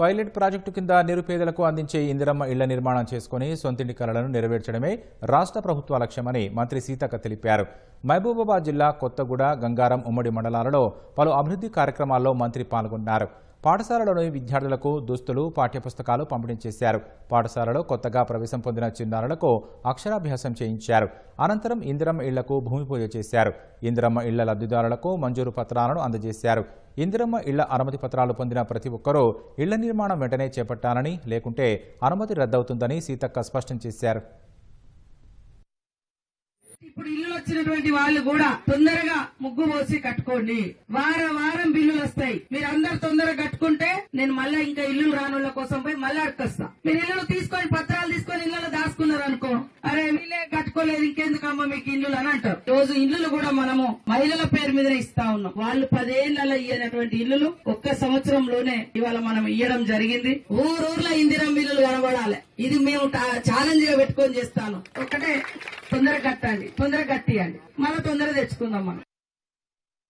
Pilot project కింద నిరుపేదలకు అందించే ఇందిరమ్మ ఇళ్ళ నిర్మాణం చేసుకుని సొంతింటి కలలను నెరవేర్చడమే రాష్ట్ర ప్రభుత్వ లక్ష్యమని మంత్రి సీతక్క తెలిపారు. మహబూబాబాద్ జిల్లా కొత్తగూడ గంగారం ఉమ్మడి మండలాలలో పలు అభివృద్ధి కార్యక్రమాల్లో మంత్రి పాల్గొన్నారు. పాఠశాలలోని విద్యార్థులకు దుస్తులు పాఠ్యపుస్తకాలు పంపిణీ చేశారు. పాఠశాలలో కొత్తగా ప్రవేశం పొందిన చిన్నారులకు అక్షరాభ్యాసం చేయించారు. అనంతరం ఇందిరమ్మ ఇళ్ళకు భూమి పూజ చేశారు. ఇందిరమ్మ ఇళ్ళ లబ్ధిదారులకు మంజూరు పత్రాలను అందజేశారు. ఇందిరమ్మ ఇళ్ళ అనుమతి పత్రాలు పొందిన ప్రతి ఒక్కరూ ఇళ్ళ నిర్మాణం వెంటనే చేపట్టాలని లేకుంటే అనుమతి రద్దవుతుందని సీతక్క స్పష్టం చేశారు. ఇప్పుడు ఇల్లు వచ్చినటువంటి వాళ్ళు కూడా తొందరగా ముగ్గు పోసి కట్టుకోండి. వారం వారం బిల్లు వస్తాయి. మీరు అందరు తొందరగా కట్టుకుంటే నేను మళ్ళా ఇంకా ఇల్లు రానుల కోసం పోయి మళ్ళీ అడుకొస్తా. మీరు ఇల్లు తీసుకొని పత్రాలు తీసుకొని ఇళ్ళలో దాచుకున్నారు అనుకో అరే వీళ్ళే కట్టుకోలేదు ఇంకెందుకమ్మా మీకు ఇల్లు అని అంటారు. రోజు ఇల్లులు కూడా మనము మహిళల పేరు మీద ఇస్తా ఉన్నాం. వాళ్ళు పదేళ్ళలో ఇయ్యనటువంటి ఇల్లులు ఒక్క సంవత్సరంలోనే ఇవాళ మనం ఇయ్యడం జరిగింది. ఊరూర్లో ఇందిరం ఇల్లులు కనబడాలి. ఇది మేము ఛాలెంజ్గా పెట్టుకొని చేస్తాను. ఒకటే తొందర కట్టండి తొందర కట్టియండి. మళ్ళీ తొందర తెచ్చుకుందాం మనం.